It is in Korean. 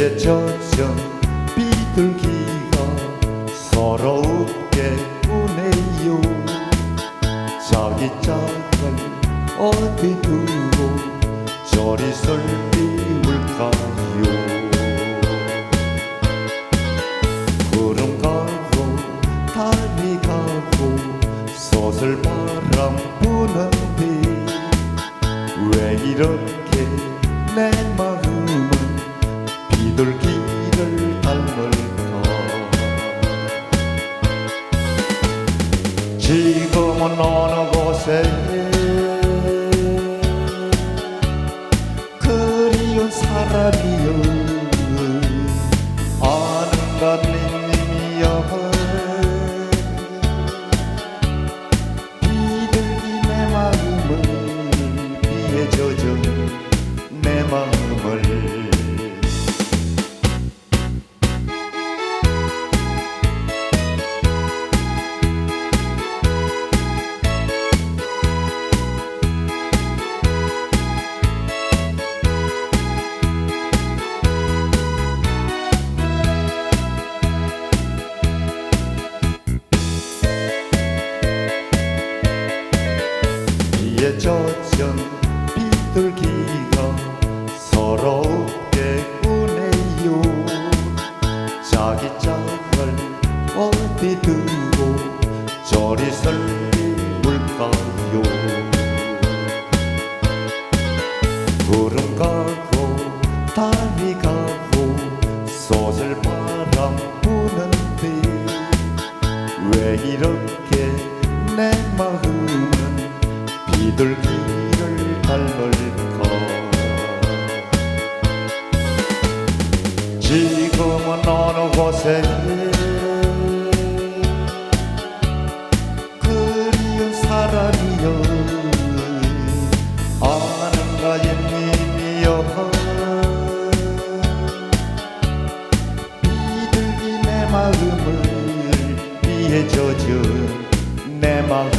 젖은 비둘기가 서럽게 우네요. 자기 짝을 어디 두고 저리 설비울까요. 구름 가고 달이 가고 소슬바람 부는데 왜 이렇게 내 마음은 비둘기를 닮을까 지금은 어느 곳에? 그리운 사람이여. 아는가 비에 젖은 비둘기가 서럽게 우네요. 자기 짝을 어디 두고 저리 설리울까요? 구름 가고 달이 가고 소슬바람 부는데 왜 이렇게 내 마음은 비둘기를 닮을까 지금은 어느 곳에 그리운 사람이여 아는가 옛님이여. 비둘기 내 마음을 비에 젖은 내 마음